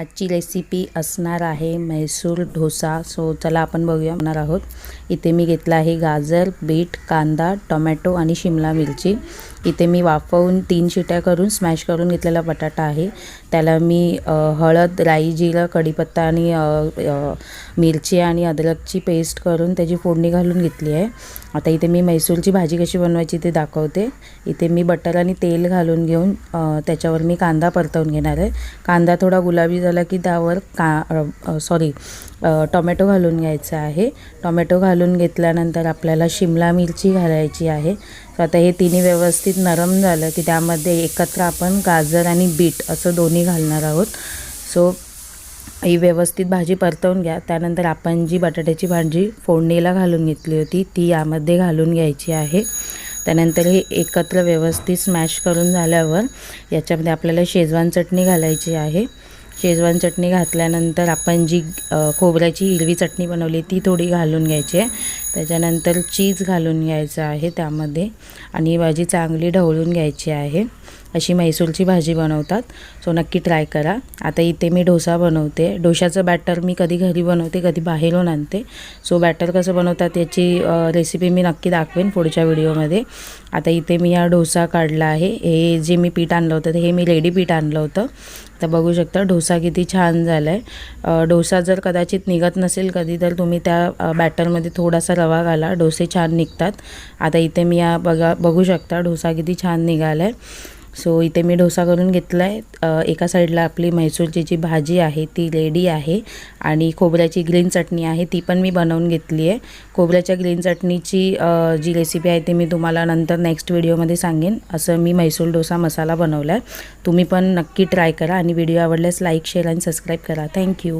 आजची रेसिपी असणार आहे म्हैसूर डोसा सो चला आपण बघूया. होणार आहोत. इथे मी घेतला आहे गाजर बीट कांदा टोमॅटो आणि शिमला मिरची. इथे मी वाफवून तीन शिट्या करून स्मॅश करून घेतलेला बटाटा आहे. त्याला मी हळद राई जिरं कढीपत्ता आणि मिरची आणि अद्रकची पेस्ट करून त्याची फोडणी घालून घेतली आहे. आता इथे मी म्हैसूरची भाजी कशी बनवायची ते दाखवते. इथे मी बटर आणि तेल घालून घेऊन त्याच्यावर मी कांदा परतवून घेणार आहे. कांदा थोडा गुलाबी आपल्याला की त्यावर का सॉरी टोमॅटो घालून घ्यायचं आहे. टोमॅटो घालून घेतल्यानंतर आपल्याला शिमला मिरची घालायची आहे. तर आता हे तिन्ही व्यवस्थित नरम झालं की त्यामध्ये एकत्र आपण गाजर आणि बीट असं दोन्ही घालणार आहोत. सो ही व्यवस्थित भाजी परतवून घ्या. त्यानंतर आपण जी बटाट्याची भाजी फोडणीला घालून घेतली होती ती यामध्ये घालून घ्यायची आहे. त्यानंतर हे एकत्र व्यवस्थित स्मॅश करून झाल्यावर याच्यामध्ये आपल्याला शेजवान चटणी घालायची आहे. शेजवान चटणी घातल्यानंतर आपण जी खोबऱ्याची हिरवी चटणी बनवली ती थोडी घालून घ्यायची आहे. त्याच्यानंतर चीज घालून घ्यायचं आहे त्यामध्ये आणि भाजी चांगली ढवळून घ्यायची आहे. अशी म्हैसूरची भाजी बनवतात सो नक्की ट्राय करा. आता इथे मी डोसा बनवते. डोशाचं बॅटर मी कधी घरी बनवते कधी बाहेरून आणते. सो बॅटर कसं बनवतात याची रेसिपी मी नक्की दाखवेन पुढच्या व्हिडिओमध्ये. आता इथे मी हा डोसा काढला आहे. हे जे मी पीठ आणलं होतं हे मी रेडी पीठ आणलं होतं. तर बघू शकता डोसा डोसा किती छान झाला आहे डोसा जर कदाचित निघत नसेल कधी तर तुम्ही त्या बॅटरमध्ये थोडासा रवा घाला. डोसे छान निघतात. आता इथे मी या बघा बघू शकता डोसा किती छान निघाला आहे सो इथे मी डोसा करून घेतला आहे एका साईडला आपली म्हैसूरची जी भाजी आहे ती रेडी आहे. आणि खोबऱ्याची ग्रीन चटणी आहे ती पण मी बनवून घेतली आहे. खोबऱ्याच्या ग्रीन चटणीची जी रेसिपी आहे ती मी तुम्हाला नंतर नेक्स्ट व्हिडिओमध्ये सांगेन. असं मी म्हैसूर डोसा मसाला बनवला आहे तुम्ही पण नक्की ट्राय करा. आणि व्हिडिओ आवडल्यास लाईक शेअर आणि सबस्क्राईब करा. Thank you